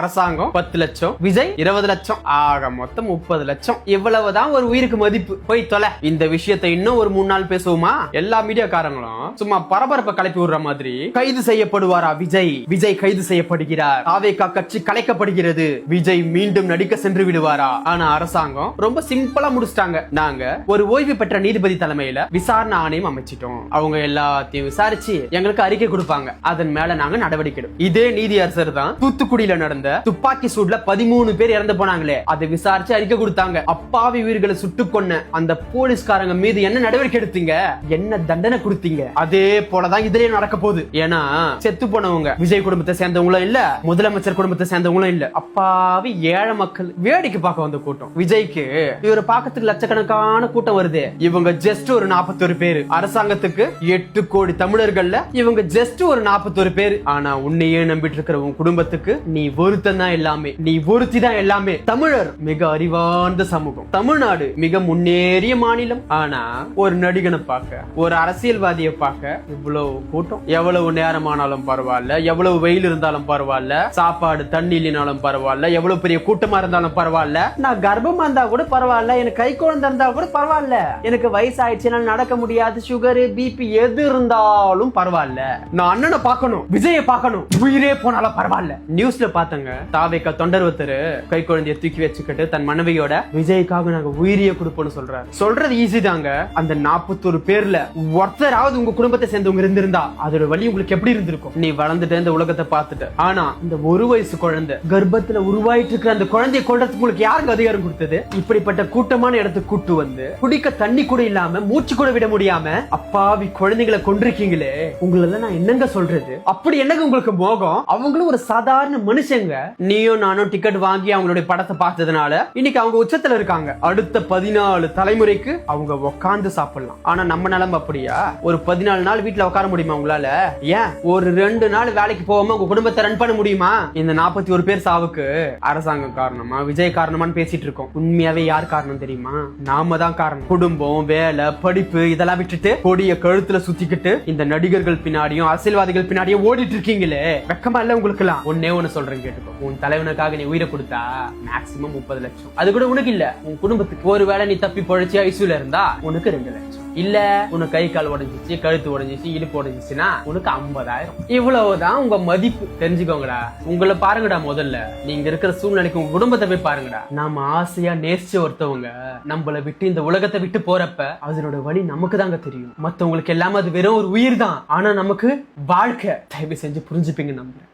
அரசாங்கம் பத்து லட்சம் விஜய் இருபது லட்சம் ஆக மொத்தம் முப்பது லட்சம். இவ்வளவுதான் ஒரு உயிருக்கு மதிப்பு. போய் தொலை. இந்த விஷயத்தை இன்னும் ஒரு மூணு நாள் பேசுவோமா? எல்லா மீடியாக்காரங்களும் சும்மா பரபரப்பை கிளப்பி விடுற மாதிரி கைது செய்யப்படுவாரா விஜய்? விஜய் கைது செய்யப்படுகிறார். ஆவேகா கட்சி கலைக்கப்படுகிறது. விஜய் மீண்டும் நடிக்க சென்று விடுவாரா? ஆனா அரசாங்கம் ரொம்ப சிம்பிளா முடிச்சிட்டாங்க. நாங்க ஒரு ஓய்வு பெற்ற நீதிபதி தலைமையில விசாரணை ஆணையம் அமைச்சிட்டோம். அவங்க எல்லாத்தையும் விசாரிச்சு எங்களுக்கு அறிக்கை கொடுப்பாங்க. அதன் மேல நாங்க நடவடிக்கை எடுப்போம். இதே நீதி அரசர் தான் தூத்துக்குடியில நடந்த துப்பாக்கி சூட்ல பதிமூணு பேர் இறந்து போனாங்களே. அதை விசாரிச்சு அறிக்கை கொடுத்தாங்க. அப்பாவி உயிர்களை சுட்டு கொன்ன அந்த போலீஸ்காரங்க மீது என்ன நடவடிக்கை எடுத்தீங்க? என்ன தண்டனை கொடுத்தீங்க? அதே போலதான் இதுலயும் நடக்க போகுது. ஏன்னா செத்து போனவங்க விஜய் குடும்பத்தை சேர்ந்தவங்களும் இல்ல முதலமைச்சர் குடும்பத்தை சேர்ந்தவங்களும் இல்ல. அப்பாவி ஏழை மக்கள் வேடிக்கை பார்க்க வந்த கூட்டம். விஜய்க்கு இவரை பார்க்கறதுக்கு லட்சக்கணக்கான கூட்டம் வருது. இவங்க ஜஸ்ட் ஒரு நாற்பத்தொரு பேரு. அரசாங்கத்துக்கு எட்டு கோடி தமிழர்கள்ல இவங்க ஜஸ்ட் ஒரு நாற்பத்தொரு பேர். ஆனா உன்னையே நம்பிட்டு இருக்கிற உன் குடும்பத்துக்கு நீ ஒருத்தன் தான் எல்லாமே. நீ ஒருத்தி தான் எல்லாமே. தமிழர் மிக அறிவார்ந்த சமூகம். தமிழ்நாடு மிக முன்னேறிய மாநிலம். ஆனா ஒரு நடிகனை பார்க்க ஒரு அரசியல்வாதியை பார்க்க இவ்வளவு கூட்டம். எவ்வளவு நேரமானாலும் பரவாயில்ல. எவ்வளவு வெயில் இருந்தாலும் பரவாயில்ல. சாப்பாடு தண்ணி இல்லைனாலும் பரவாயில்ல. எவ்வளவு பெரிய கூட்டமா இருந்தாலும் பரவாயில்ல. நான் கர்ப்பமா இருந்தா கூட பரவாயில்ல. எனக்கு கை குழந்தை இருந்தா கூட பரவாயில்ல. எனக்கு வயசாயிடுச்சுன்னா நடக்க முடியாது. சுகரு பிபி எது இருந்தாலும் பரவாயில்ல. நான் அண்ணனை பார்க்கணும் விஜய பார்க்கணும். உயிரே போனாலும் பரவாயில்ல. நியூஸ்ல பார்த்தங்க. தாவேக்க தொண்டர் ஒருத்தர் கை குழந்தைய தூக்கி வச்சுக்கிட்டு தன் மனைவியோட விஜய்க்காக நாங்க உயிரிய கொடுப்போம்னு சொல்றாரு. சொல்றது ஈஸி தாங்க. அந்த நாற்பத்தொரு பேர்ல ஒருத்தராவது உங்க குடும்பத்தை சேர்ந்தவங்க இருந்திருந்தா அதோட வழி உங்களுக்கு எப்படி இருந்திருக்கும்? நீ வளர்ந்துட்டு இந்த உலகத்தை பார்த்துட்டு. ஆனா இந்த ஒரு வயசு குழந்தை கர்ப்பத்துல உருவாயிட்டு இருக்கிற அந்த குழந்தையை கொள்றதுக்கு உங்களுக்கு யாருக்கு அதிகாரம் கொடுத்தது? இப்படிப்பட்ட கூட்டமான இடத்துக்கு கூட்டு வந்து குடிக்க தண்ணி கூட இல்லாம மூச்சு கூட விட முடியாம அப்பாவி குழந்தைகளை கொண்டிருக்கீங்களே உங்களெல்லாம் நான் என்னங்க சொல்றது? அப்படி என்னங்க உங்களுக்கு மோகம்? அவங்களும் ஒரு சாதாரண மனுஷங்க. நீயும் நானும் டிக்கெட் வாங்கி அவங்களுடைய படத்தை பார்த்ததுனால இன்னைக்கு அவங்க உச்சத்துல இருக்காங்க. அடுத்த பதினாலு தலைமுறைக்கு அவங்க உட்கார்ந்து சாப்பிடலாம். ஆனா நம்ம நிலைமை அப்படியா? ஒரு பதினாலு நாள் வீட்டுல உட்கார முடியுமா உங்களால? ஏன்? ஒரு ரெண்டு நாள் வேலைக்கு போகாம உங்க குடும்பத்தை ரன் பண்ண முடியுமா? இந்த நாற்பத்தி ஒரு பேர் சாவுக்கு அரசாங்கம் காரணமா விஜய் காரணமான்னு பேசிட்டு இருக்கோம். உண்மையாவே யார் காரணம் தெரியுமா? நாம தான் காரணம். குடும்பம் வேலை படிப்பு இதெல்லாம் விட்டுட்டு கொடிய கழுத்துல சுத்திக்கிட்டு இந்த நடிகர்கள் பின்னாடியும் அரசியல்வாதிகள் பின்னாடியும் ஓடிட்டு இருக்கீங்களே. வெக்கமா இல்ல உங்களுக்கு எல்லாம் ஒன்னே ஒண்ணு சொல்றேன் கேட்டுக்கோ. உன் தலைவனுக்காக நீ உயிரை கொடுத்தா மேக்சிமம் முப்பது லட்சம். அது கூட உனக்கு இல்ல. உன் குடும்பத்துக்கு ஒரு வேளை நீ தப்பி பொழைச்சி ஐசியூல இருந்தா உனக்கு ரெண்டு லட்சம். இல்ல உனக்கு கை கால் உடஞ்சிச்சு கழுத்து உடஞ்சிச்சு இடுப்பு உடைஞ்சிச்சுன்னா உனக்கு ஐம்பதாயிரம். இவ்வளவுதான் உங்க மதிப்பு. தெரிஞ்சுக்கோங்கடா. உங்களை பாருங்கடா முதல்ல. நீங்க இருக்கிற சூழ்நிலைக்கு உங்க குடும்பத்தை போய் பாருங்கடா. நாம ஆசையா நேசிச்ச ஒருத்தவங்க நம்மள விட்டு இந்த உலகத்தை விட்டு போறப்ப அதனோட வழி நமக்கு தாங்க தெரியும். மத்தவங்களுக்கு எல்லாமே அது வெறும் ஒரு உயிர் தான் ஆனா நமக்கு வாழ்க்கை. தயவு செஞ்சு புரிஞ்சுப்பீங்க நம்புறேன்.